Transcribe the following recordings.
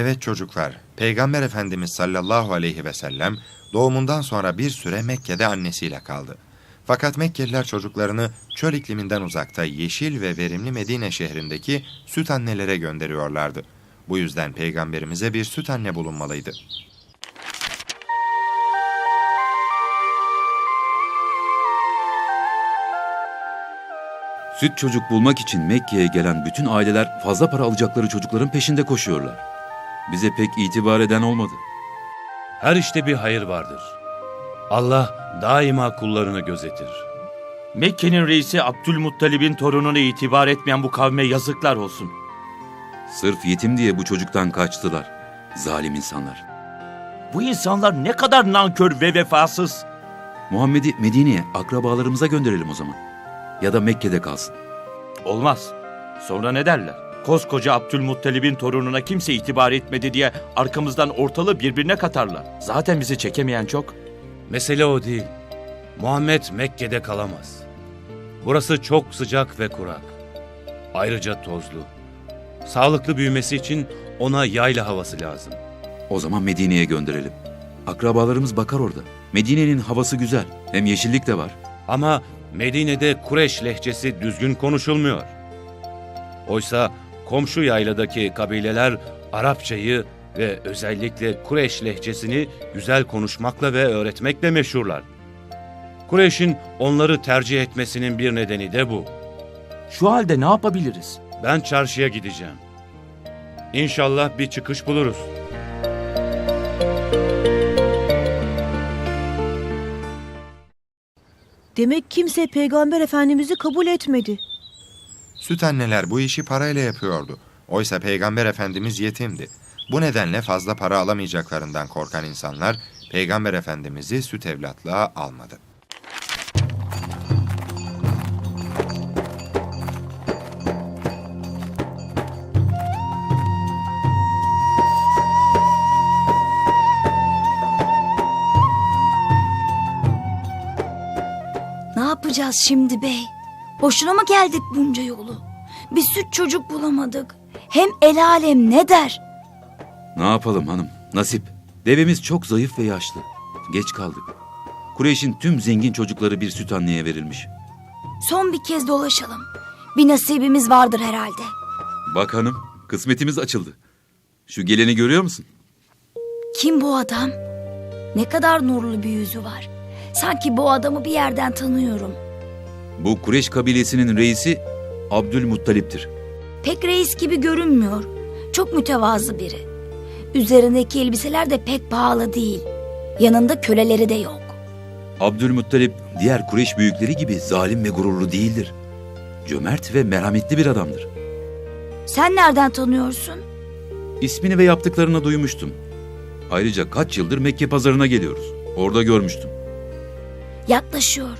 Evet çocuklar, Peygamber Efendimiz sallallahu aleyhi ve sellem doğumundan sonra bir süre Mekke'de annesiyle kaldı. Fakat Mekkeliler çocuklarını çöl ikliminden uzakta yeşil ve verimli Medine şehrindeki süt annelere gönderiyorlardı. Bu yüzden peygamberimize bir süt anne bulunmalıydı. Süt çocuk bulmak için Mekke'ye gelen bütün aileler fazla para alacakları çocukların peşinde koşuyorlar. Bize pek itibar eden olmadı. Her işte bir hayır vardır. Allah daima kullarını gözetir. Mekke'nin reisi Abdülmuttalib'in torununa itibar etmeyen bu kavme yazıklar olsun. Sırf yetim diye bu çocuktan kaçtılar. Zalim insanlar. Bu insanlar ne kadar nankör ve vefasız. Muhammed'i Medine'ye akrabalarımıza gönderelim o zaman. Ya da Mekke'de kalsın. Olmaz. Sonra ne derler? Koskoca Abdülmuttalib'in torununa kimse itibar etmedi diye arkamızdan ortalığı birbirine katarlar. Zaten bizi çekemeyen çok. Mesele o değil. Muhammed Mekke'de kalamaz. Burası çok sıcak ve kurak. Ayrıca tozlu. Sağlıklı büyümesi için ona yayla havası lazım. O zaman Medine'ye gönderelim. Akrabalarımız bakar orada. Medine'nin havası güzel. Hem yeşillik de var. Ama Medine'de Kureş lehçesi düzgün konuşulmuyor. Oysa komşu yayladaki kabileler Arapçayı ve özellikle Kureş lehçesini güzel konuşmakla ve öğretmekle meşhurlar. Kureyş'in onları tercih etmesinin bir nedeni de bu. Şu halde ne yapabiliriz? Ben çarşıya gideceğim. İnşallah bir çıkış buluruz. Demek kimse Peygamber Efendimiz'i kabul etmedi. Süt anneler bu işi parayla yapıyordu. Oysa Peygamber Efendimiz yetimdi. Bu nedenle fazla para alamayacaklarından korkan insanlar Peygamber Efendimiz'i süt evlatlığa almadı. Ne yapacağız şimdi bey? Boşuna mı geldik bunca yolu? Bir süt çocuk bulamadık. Hem el alem ne der? Ne yapalım hanım? Nasip. Devemiz çok zayıf ve yaşlı. Geç kaldık. Kureyş'in tüm zengin çocukları bir süt anneye verilmiş. Son bir kez dolaşalım. Bir nasibimiz vardır herhalde. Bak hanım, kısmetimiz açıldı. Şu geleni görüyor musun? Kim bu adam? Ne kadar nurlu bir yüzü var. Sanki bu adamı bir yerden tanıyorum. Bu Kureyş kabilesinin reisi Abdülmuttalip'tir. Pek reis gibi görünmüyor. Çok mütevazı biri. Üzerindeki elbiseler de pek pahalı değil. Yanında köleleri de yok. Abdülmuttalip diğer Kureyş büyükleri gibi zalim ve gururlu değildir. Cömert ve merhametli bir adamdır. Sen nereden tanıyorsun? İsmini ve yaptıklarını duymuştum. Ayrıca kaç yıldır Mekke pazarına geliyoruz. Orada görmüştüm. Yaklaşıyor.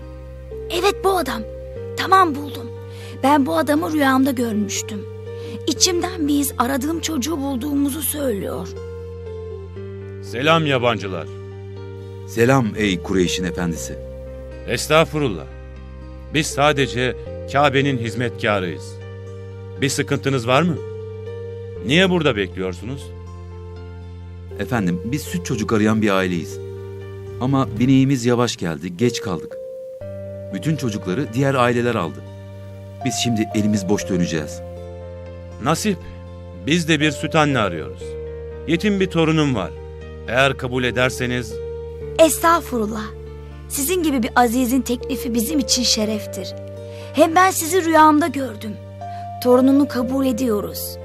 Evet bu adam. Tamam buldum. Ben bu adamı rüyamda görmüştüm. İçimden biz aradığım çocuğu bulduğumuzu söylüyor. Selam yabancılar. Selam ey Kureyş'in efendisi. Estağfurullah. Biz sadece Kabe'nin hizmetkarıyız. Bir sıkıntınız var mı? Niye burada bekliyorsunuz? Efendim biz süt çocuk arayan bir aileyiz. Ama bineğimiz yavaş geldi, geç kaldık. Bütün çocukları diğer aileler aldı. Biz şimdi elimiz boş döneceğiz. Nasip. Biz de bir süt anne arıyoruz. Yetim bir torunum var. Eğer kabul ederseniz Estağfurullah. Sizin gibi bir azizin teklifi bizim için şereftir. Hem ben sizi rüyamda gördüm. Torununu kabul ediyoruz.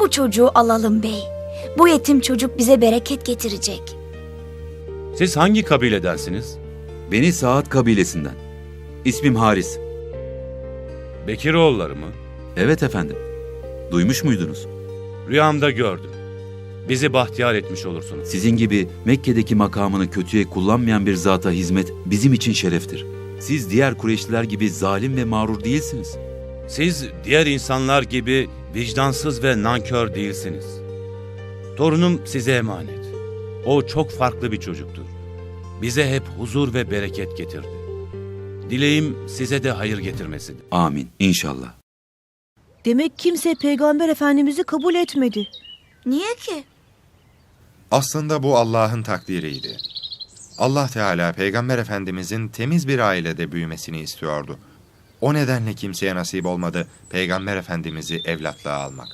Bu çocuğu alalım bey. Bu yetim çocuk bize bereket getirecek. siz hangi kabiledensiniz? Beni Saat kabilesinden. İsmim Haris. Bekiroğulları mı? Evet efendim. Duymuş muydunuz? Rüyamda gördüm. Bizi bahtiyar etmiş olursunuz. Sizin gibi Mekke'deki makamını kötüye kullanmayan bir zata hizmet bizim için şereftir. Siz diğer Kureyşliler gibi zalim ve mağrur değilsiniz. Siz diğer insanlar gibi vicdansız ve nankör değilsiniz. Torunum size emanet. O çok farklı bir çocuktur. Bize hep huzur ve bereket getirdi. Dileğim size de hayır getirmesidir. Amin. İnşallah. Demek kimse Peygamber Efendimiz'i kabul etmedi. Niye ki? Aslında bu Allah'ın takdiriydi. Allah Teala Peygamber Efendimizin temiz bir ailede büyümesini istiyordu. O nedenle kimseye nasip olmadı Peygamber Efendimiz'i evlatlığa almak.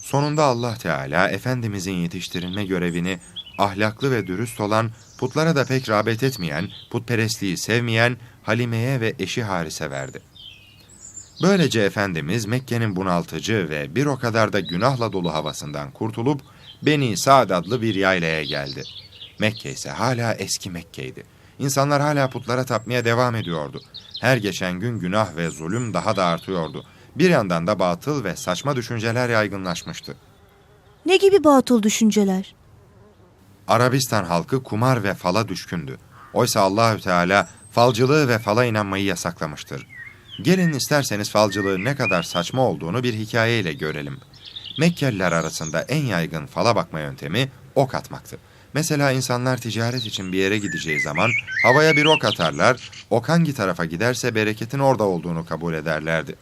Sonunda Allah Teala Efendimizin yetiştirilme görevini ahlaklı ve dürüst olan, putlara da pek rağbet etmeyen, putperestliği sevmeyen Halime'ye ve eşi Haris'e verdi. Böylece Efendimiz Mekke'nin bunaltıcı ve bir o kadar da günahla dolu havasından kurtulup Beni Sa'd adlı bir yaylaya geldi. Mekke ise hala eski Mekke'ydi. İnsanlar hala putlara tapmaya devam ediyordu. Her geçen gün günah ve zulüm daha da artıyordu. Bir yandan da batıl ve saçma düşünceler yaygınlaşmıştı. Ne gibi batıl düşünceler? Arabistan halkı kumar ve fala düşkündü. Oysa Allahü Teala falcılığı ve fala inanmayı yasaklamıştır. Gelin isterseniz falcılığın ne kadar saçma olduğunu bir hikayeyle görelim. Mekkeliler arasında en yaygın fala bakma yöntemi ok atmaktı. Mesela insanlar ticaret için bir yere gideceği zaman havaya bir ok atarlar, ok hangi tarafa giderse bereketin orada olduğunu kabul ederlerdi.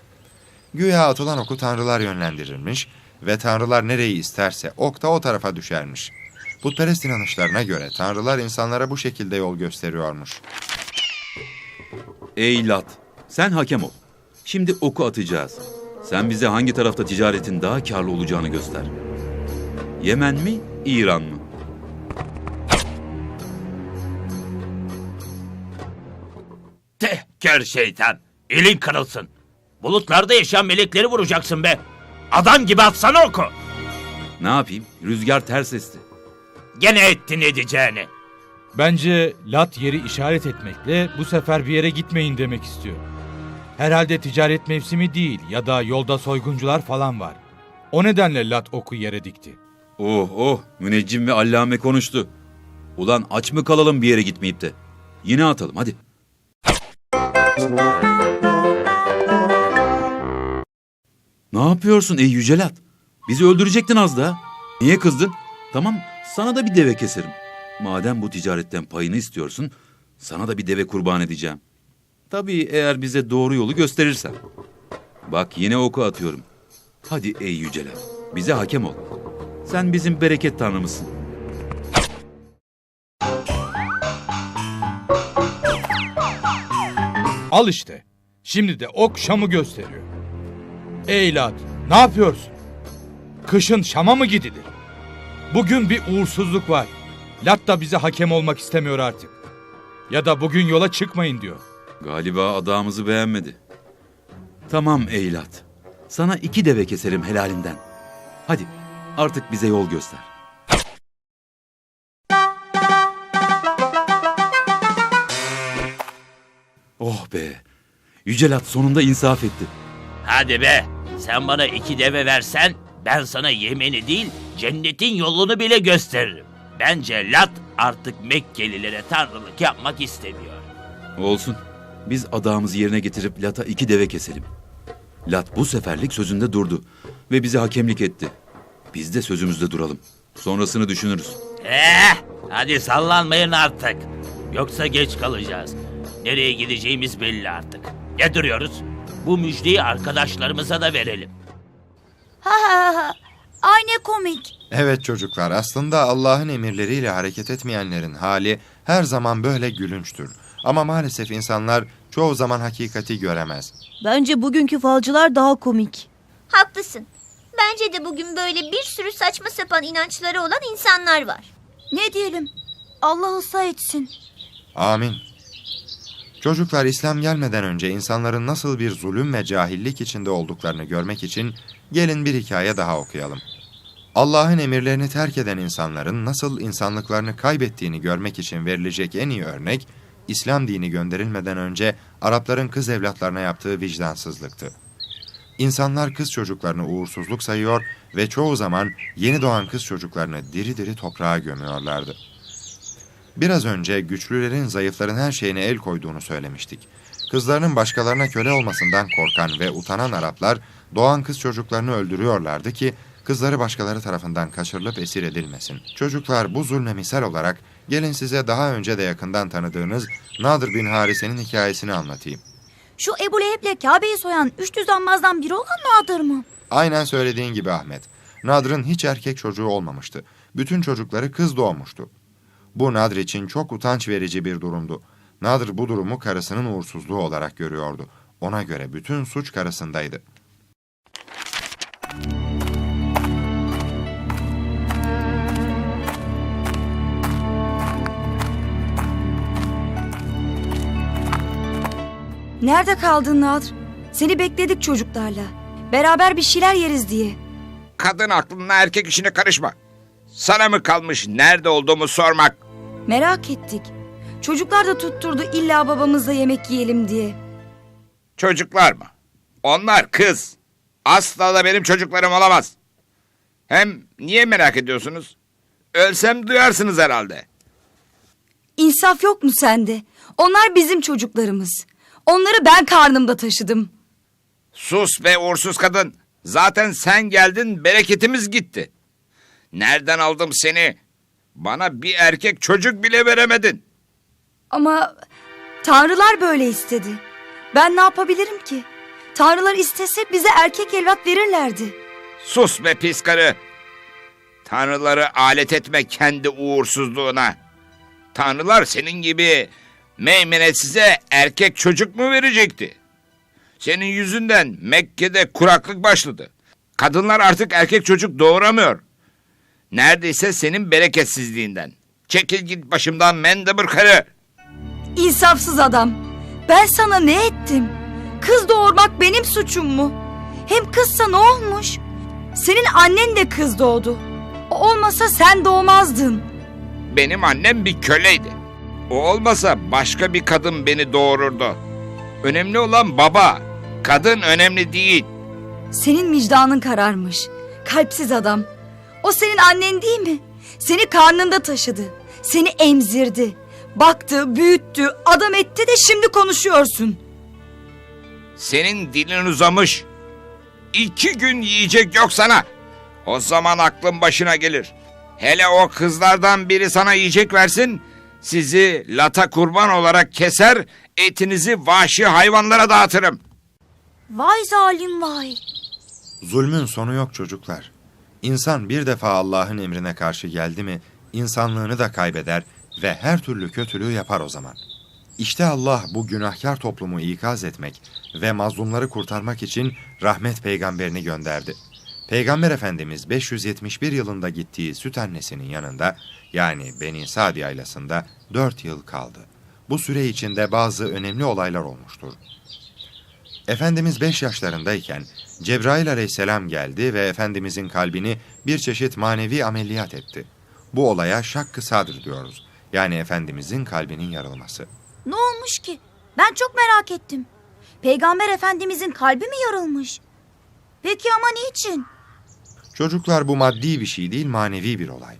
Güya atılan oku tanrılar yönlendirirmiş ve tanrılar nereyi isterse ok da o tarafa düşermiş. Putperest inanışlarına göre tanrılar insanlara bu şekilde yol gösteriyormuş. Ey Lat, sen hakem ol. Şimdi oku atacağız. Sen bize hangi tarafta ticaretin daha karlı olacağını göster. Yemen mi, İran mı? Teh kör şeytan. Elin kırılsın. Bulutlarda yaşayan melekleri vuracaksın be. Adam gibi atsana oku. Ne yapayım? Rüzgar ters esti. Gene ettin edeceğini. Bence lat yeri işaret etmekle bu sefer bir yere gitmeyin demek istiyor. Herhalde ticaret mevsimi değil ya da yolda soyguncular falan var. O nedenle lat oku yere dikti. Oh oh, müneccim ve allame konuştu. Ulan aç mı kalalım bir yere gitmeyip de? Yine atalım hadi. Ne yapıyorsun ey yücelat? Bizi öldürecektin az daha. Niye kızdın? Tamam sana da bir deve keserim. Madem bu ticaretten payını istiyorsun, sana da bir deve kurban edeceğim. Tabii eğer bize doğru yolu gösterirsen. Bak yine oku atıyorum. Hadi ey yücelat, bize hakem ol. Sen bizim bereket tanrımızsın. Al işte. Şimdi de ok Şam'ı gösteriyor. Ey lat, ne yapıyorsun? Kışın Şam'a mı gidilir? Bugün bir uğursuzluk var. Lat da bize hakem olmak istemiyor artık. Ya da bugün yola çıkmayın diyor. Galiba adağımızı beğenmedi. Tamam Eylat. Sana iki deve keserim helalinden. Hadi artık bize yol göster. Oh be. Yücelat sonunda insaf etti. Hadi be. Sen bana iki deve versen ben sana yemeni değil cennetin yolunu bile gösteririm. Bence Lat artık Mekkelilere tanrılık yapmak istemiyor. Olsun. Biz adağımızı yerine getirip Lat'a iki deve keselim. Lat bu seferlik sözünde durdu ve bize hakemlik etti. Biz de sözümüzde duralım. Sonrasını düşünürüz. Eh, hadi sallanmayın artık. Yoksa geç kalacağız. Nereye gideceğimiz belli artık. Ne duruyoruz? Bu müjdeyi arkadaşlarımıza da verelim. Ha ha ha. Ay ne komik. Evet çocuklar aslında Allah'ın emirleriyle hareket etmeyenlerin hali her zaman böyle gülünçtür. Ama maalesef insanlar çoğu zaman hakikati göremez. Bence bugünkü falcılar daha komik. Haklısın. Bence de bugün böyle bir sürü saçma sapan inançları olan insanlar var. Ne diyelim? Allah ıslah etsin. Amin. Çocuklar İslam gelmeden önce insanların nasıl bir zulüm ve cahillik içinde olduklarını görmek için gelin bir hikaye daha okuyalım. Allah'ın emirlerini terk eden insanların nasıl insanlıklarını kaybettiğini görmek için verilecek en iyi örnek, İslam dini gönderilmeden önce Arapların kız evlatlarına yaptığı vicdansızlıktı. İnsanlar kız çocuklarını uğursuzluk sayıyor ve çoğu zaman yeni doğan kız çocuklarını diri diri toprağa gömüyorlardı. Biraz önce güçlülerin zayıfların her şeyine el koyduğunu söylemiştik. Kızlarının başkalarına köle olmasından korkan ve utanan Araplar doğan kız çocuklarını öldürüyorlardı ki kızları başkaları tarafından kaçırılıp esir edilmesin. Çocuklar bu zulme misal olarak gelin size daha önce de yakından tanıdığınız Nadir bin Harise'nin hikayesini anlatayım. Şu Ebu Leheb'le Kabe'yi soyan üç düzenbazdan biri olan Nadir mı? Aynen söylediğin gibi Ahmet. Nadr'ın hiç erkek çocuğu olmamıştı. Bütün çocukları kız doğmuştu. Bu Nadr için çok utanç verici bir durumdu. Nadr bu durumu karısının uğursuzluğu olarak görüyordu. Ona göre bütün suç karısındaydı. Nerede kaldın Nadr? Seni bekledik çocuklarla. Beraber bir şeyler yeriz diye. Kadın aklına erkek işine karışma. Sana mı kalmış nerede olduğumu sormak? Merak ettik. Çocuklar da tutturdu illa babamızla yemek yiyelim diye. Çocuklar mı? Onlar kız. Asla da benim çocuklarım olamaz. Hem niye merak ediyorsunuz? Ölsem duyarsınız herhalde. İnsaf yok mu sende? Onlar bizim çocuklarımız. Onları ben karnımda taşıdım. Sus be uğursuz kadın. Zaten sen geldin bereketimiz gitti. Nereden aldım seni? Bana bir erkek çocuk bile veremedin. Ama tanrılar böyle istedi. Ben ne yapabilirim ki? Tanrılar istese bize erkek evlat verirlerdi. Sus be pis karı. Tanrıları alet etme kendi uğursuzluğuna. Tanrılar senin gibi meymene size erkek çocuk mu verecekti? Senin yüzünden Mekke'de kuraklık başladı. Kadınlar artık erkek çocuk doğuramıyor. Neredeyse senin bereketsizliğinden. Çekil git başımdan mendebur karı. İnsafsız adam. Ben sana ne ettim? Kız doğurmak benim suçum mu? Hem kızsa ne olmuş? Senin annen de kız doğdu. O olmasa sen doğmazdın. Benim annem bir köleydi. O olmasa başka bir kadın beni doğururdu. Önemli olan baba. Kadın önemli değil. Senin vicdanın kararmış. Kalpsiz adam. O senin annen değil mi? Seni karnında taşıdı. Seni emzirdi. Baktı, büyüttü, adam etti de şimdi konuşuyorsun. Senin dilin uzamış. İki gün yiyecek yok sana. O zaman aklın başına gelir. Hele o kızlardan biri sana yiyecek versin. Sizi lata kurban olarak keser, etinizi vahşi hayvanlara dağıtırım. Vay zalim vay. Zulmün sonu yok çocuklar. İnsan bir defa Allah'ın emrine karşı geldi mi, insanlığını da kaybeder ve her türlü kötülüğü yapar o zaman. İşte Allah bu günahkar toplumu ikaz etmek ve mazlumları kurtarmak için rahmet peygamberini gönderdi. Peygamber Efendimiz 571 yılında gittiği süt annesinin yanında yani Beni Sadi ailasında 4 yıl kaldı. Bu süre içinde bazı önemli olaylar olmuştur. Efendimiz 5 yaşlarındayken Cebrail aleyhisselam geldi ve Efendimizin kalbini bir çeşit manevi ameliyat etti. Bu olaya şakkı sadır diyoruz. Yani Efendimizin kalbinin yarılması. Ne olmuş ki? Ben çok merak ettim. Peygamber Efendimizin kalbi mi yarılmış? Peki ama niçin? Çocuklar bu maddi bir şey değil manevi bir olay.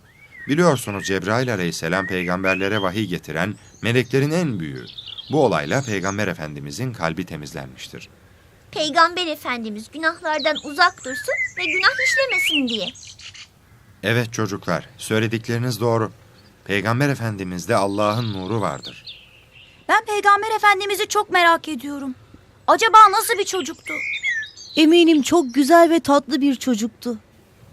Biliyorsunuz Cebrail aleyhisselam peygamberlere vahiy getiren meleklerin en büyüğü. Bu olayla Peygamber Efendimizin kalbi temizlenmiştir. Peygamber Efendimiz günahlardan uzak dursun ve günah işlemesin diye. Evet çocuklar, söyledikleriniz doğru. Peygamber Efendimiz'de Allah'ın nuru vardır. Ben Peygamber Efendimiz'i çok merak ediyorum. Acaba nasıl bir çocuktu? Eminim çok güzel ve tatlı bir çocuktu.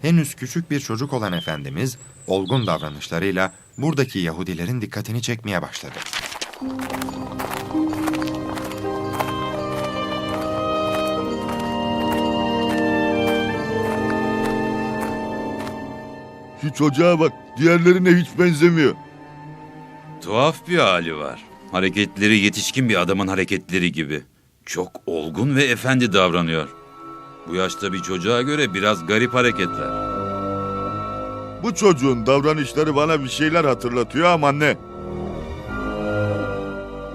Henüz küçük bir çocuk olan Efendimiz, olgun davranışlarıyla buradaki Yahudilerin dikkatini çekmeye başladı. Şu çocuğa bak, diğerlerine hiç benzemiyor. Tuhaf bir hali var. Hareketleri yetişkin bir adamın hareketleri gibi. Çok olgun ve efendi davranıyor. Bu yaşta bir çocuğa göre biraz garip hareketler. Bu çocuğun davranışları bana bir şeyler hatırlatıyor ama ne?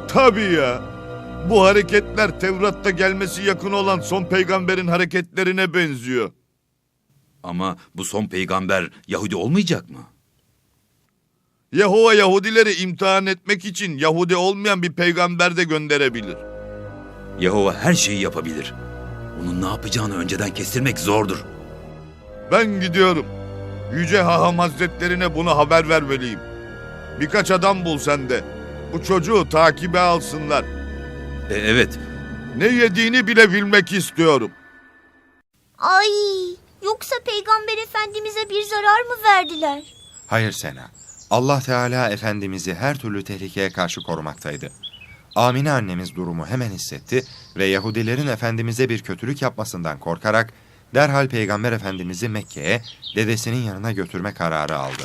Tabii ya. Bu hareketler Tevrat'ta gelmesi yakın olan son peygamberin hareketlerine benziyor. Ama bu son peygamber Yahudi olmayacak mı? Yehova Yahudileri imtihan etmek için Yahudi olmayan bir peygamber de gönderebilir. Yehova her şeyi yapabilir. Onun ne yapacağını önceden kestirmek zordur. Ben gidiyorum. Yüce Haham Hazretlerine bunu haber vermeliyim. Birkaç adam bul sen de. Bu çocuğu takibe alsınlar. E, evet, Ne yediğini bile bilmek istiyorum. Ay Yoksa Peygamber Efendimiz'e bir zarar mı verdiler? Hayır Sena. Allah Teala Efendimiz'i her türlü tehlikeye karşı korumaktaydı. Amine annemiz durumu hemen hissetti ve Yahudilerin Efendimiz'e bir kötülük yapmasından korkarak derhal Peygamber Efendimiz'i Mekke'ye dedesinin yanına götürme kararı aldı.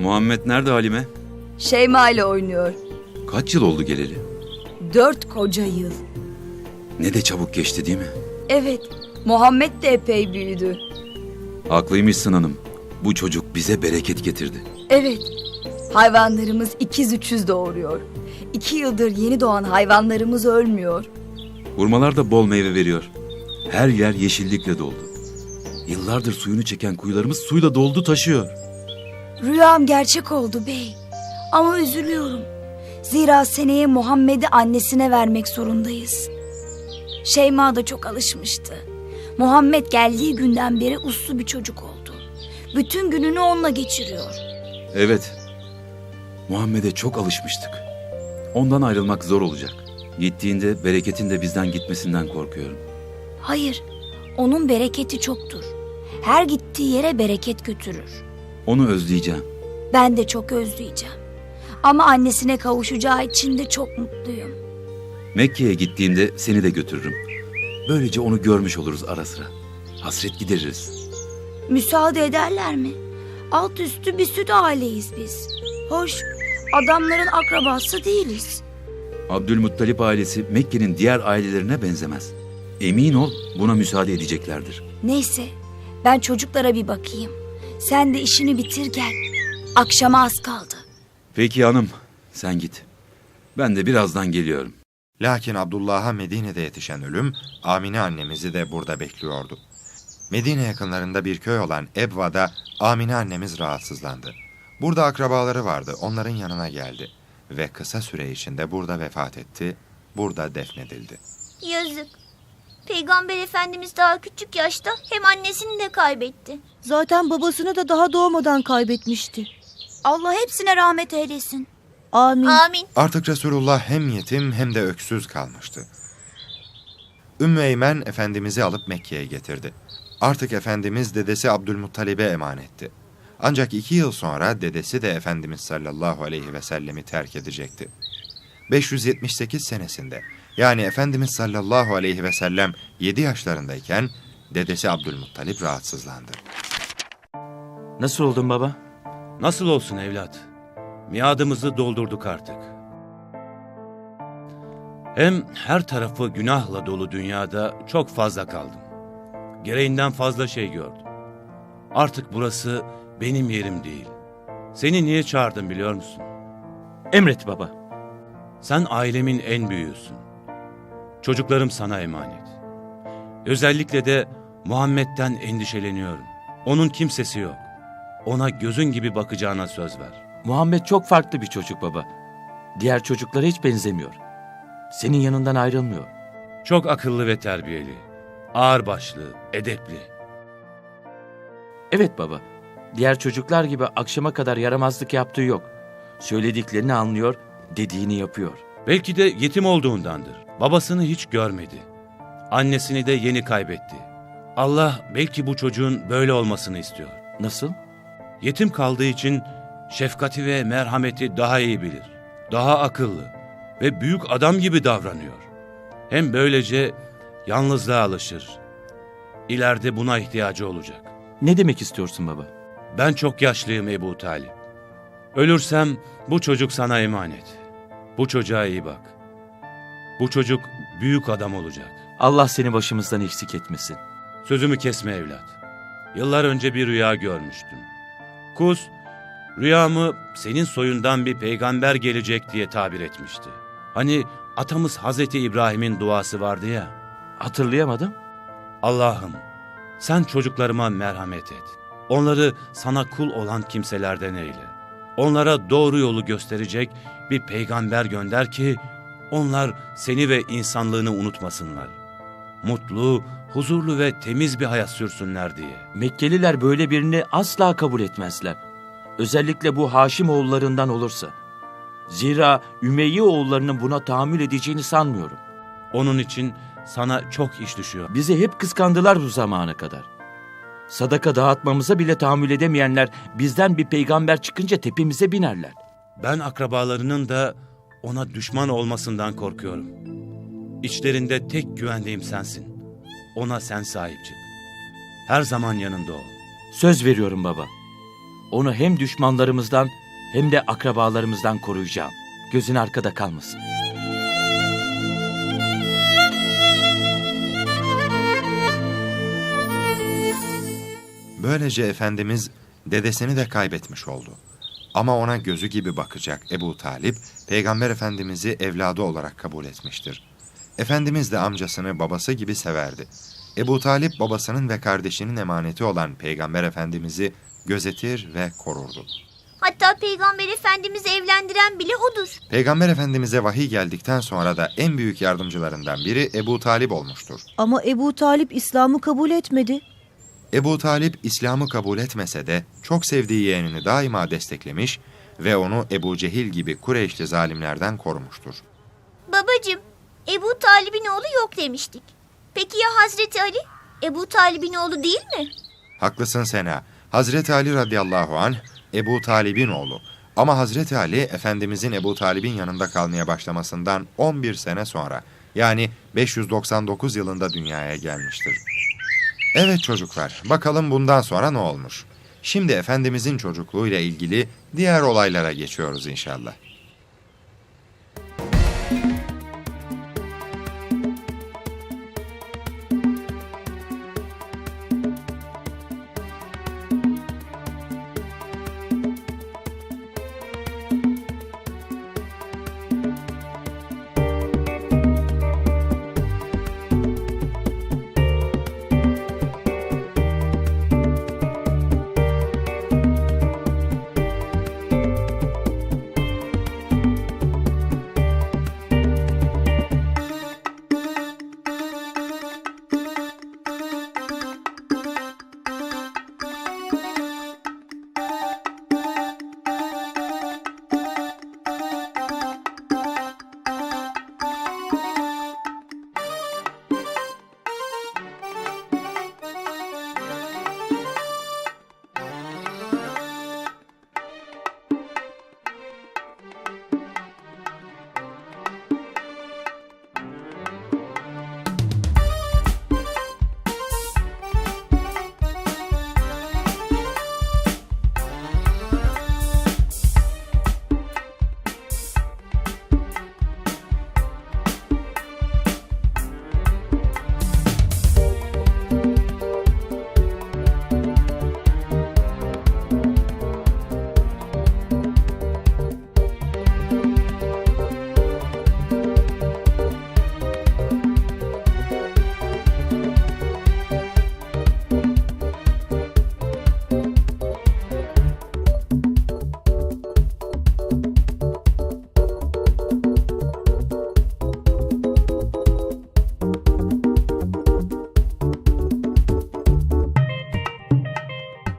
Muhammed nerede Halime? Şeyma ile oynuyor. Kaç yıl oldu geleli? Dört koca yıl. Ne de çabuk geçti değil mi? Evet, Muhammed de epey büyüdü. Haklıymışsın hanım. Bu çocuk bize bereket getirdi. Evet, hayvanlarımız ikiz üçüz doğuruyor. İki yıldır yeni doğan hayvanlarımız ölmüyor. Hurmalar da bol meyve veriyor. Her yer yeşillikle doldu. Yıllardır suyunu çeken kuyularımız suyla doldu taşıyor. Rüyam gerçek oldu bey. Ama üzülüyorum. Zira seneye Muhammed'i annesine vermek zorundayız. Şeyma da çok alışmıştı. Muhammed geldiği günden beri uslu bir çocuk oldu. Bütün gününü onunla geçiriyor. Evet. Muhammed'e çok alışmıştık. Ondan ayrılmak zor olacak. Gittiğinde bereketin de bizden gitmesinden korkuyorum. Hayır, onun bereketi çoktur. Her gittiği yere bereket götürür. Onu özleyeceğim. Ben de çok özleyeceğim. Ama annesine kavuşacağı için de çok mutluyum. Mekke'ye gittiğimde seni de götürürüm. Böylece onu görmüş oluruz ara sıra. Hasret gideririz. Müsaade ederler mi? Alt üstü bir süt aileyiz biz. Hoş, adamların akrabası değiliz. Abdülmuttalip ailesi Mekke'nin diğer ailelerine benzemez. Emin ol buna müsaade edeceklerdir. Neyse, ben çocuklara bir bakayım. Sen de işini bitir gel. Akşama az kaldı. Peki hanım sen git. Ben de birazdan geliyorum. Lakin Abdullah'a Medine'de yetişen ölüm, Amine annemizi de burada bekliyordu. Medine yakınlarında bir köy olan Ebva'da Amine annemiz rahatsızlandı. Burada akrabaları vardı, onların yanına geldi. Ve kısa süre içinde burada vefat etti, burada defnedildi. Yazık. Peygamber Efendimiz daha küçük yaşta hem annesini de kaybetti. Zaten babasını da daha doğmadan kaybetmişti. Allah hepsine rahmet eylesin. Amin. Amin. Artık Resulullah hem yetim hem de öksüz kalmıştı. Ümmü Eymen Efendimiz'i alıp Mekke'ye getirdi. Artık Efendimiz dedesi Abdülmuttalib'e emanetti. Ancak iki yıl sonra dedesi de Efendimiz sallallahu aleyhi ve sellemi terk edecekti. 578 senesinde yani Efendimiz sallallahu aleyhi ve sellem 7 yaşlarındayken dedesi Abdülmuttalip rahatsızlandı. Nasıl oldun baba? Nasıl olsun evlat? Miadımızı doldurduk artık. Hem her tarafı günahla dolu dünyada çok fazla kaldım. Gereğinden fazla şey gördüm. Artık burası benim yerim değil. Seni niye çağırdım biliyor musun? Emret baba. Sen ailemin en büyüğüsün. Çocuklarım sana emanet. Özellikle de Muhammed'den endişeleniyorum. Onun kimsesi yok. Ona gözün gibi bakacağına söz ver. Muhammed çok farklı bir çocuk baba. Diğer çocuklara hiç benzemiyor. Senin yanından ayrılmıyor. Çok akıllı ve terbiyeli. Ağırbaşlı, edepli. Evet baba. Diğer çocuklar gibi akşama kadar yaramazlık yaptığı yok. Söylediklerini anlıyor, dediğini yapıyor. Belki de yetim olduğundandır. Babasını hiç görmedi. Annesini de yeni kaybetti. Allah belki bu çocuğun böyle olmasını istiyor. Nasıl? Yetim kaldığı için şefkati ve merhameti daha iyi bilir. Daha akıllı ve büyük adam gibi davranıyor. Hem böylece yalnızlığa alışır. İleride buna ihtiyacı olacak. Ne demek istiyorsun baba? Ben çok yaşlıyım Ebu Talip. Ölürsem bu çocuk sana emanet. Bu çocuğa iyi bak. Bu çocuk büyük adam olacak. Allah seni başımızdan eksik etmesin. Sözümü kesme evlat. Yıllar önce bir rüya görmüştüm. Kuz, rüyamı senin soyundan bir peygamber gelecek diye tabir etmişti. Hani atamız Hazreti İbrahim'in duası vardı ya. Hatırlayamadım. Allah'ım sen çocuklarıma merhamet et. Onları sana kul olan kimselerden eyle. Onlara doğru yolu gösterecek bir peygamber gönder ki onlar seni ve insanlığını unutmasınlar. Mutlu, huzurlu ve temiz bir hayat sürsünler diye. Mekkeliler böyle birini asla kabul etmezler. Özellikle bu Haşim oğullarından olursa. Zira Ümeyye oğullarının buna tahammül edeceğini sanmıyorum. Onun için sana çok iş düşüyor. Bizi hep kıskandılar bu zamana kadar. Sadaka dağıtmamıza bile tahammül edemeyenler bizden bir peygamber çıkınca tepemize binerler. Ben akrabalarının da ona düşman olmasından korkuyorum. İçlerinde tek güvendiğim sensin. Ona sen sahip çık. Her zaman yanında ol. Söz veriyorum baba. Onu hem düşmanlarımızdan hem de akrabalarımızdan koruyacağım. Gözün arkada kalmasın. Böylece Efendimiz dedesini de kaybetmiş oldu. Ama ona gözü gibi bakacak Ebu Talip, Peygamber Efendimiz'i evladı olarak kabul etmiştir. Efendimiz de amcasını babası gibi severdi. Ebu Talip babasının ve kardeşinin emaneti olan Peygamber Efendimiz'i gözetir ve korurdu. Hatta Peygamber Efendimiz'i evlendiren bile odur. Peygamber Efendimiz'e vahiy geldikten sonra da en büyük yardımcılarından biri Ebu Talip olmuştur. Ama Ebu Talip İslam'ı kabul etmedi. Ebu Talip İslam'ı kabul etmese de çok sevdiği yeğenini daima desteklemiş ve onu Ebu Cehil gibi Kureyşli zalimlerden korumuştur. Babacım, Ebu Talib'in oğlu yok demiştik. Peki ya Hazreti Ali? Ebu Talib'in oğlu değil mi? Haklısın Sena. Hazreti Ali radıyallahu anh Ebu Talib'in oğlu. Ama Hazreti Ali Efendimizin Ebu Talib'in yanında kalmaya başlamasından 11 sene sonra yani 599 yılında dünyaya gelmiştir. Evet çocuklar, bakalım bundan sonra ne olmuş? Şimdi Efendimizin çocukluğuyla ilgili diğer olaylara geçiyoruz inşallah.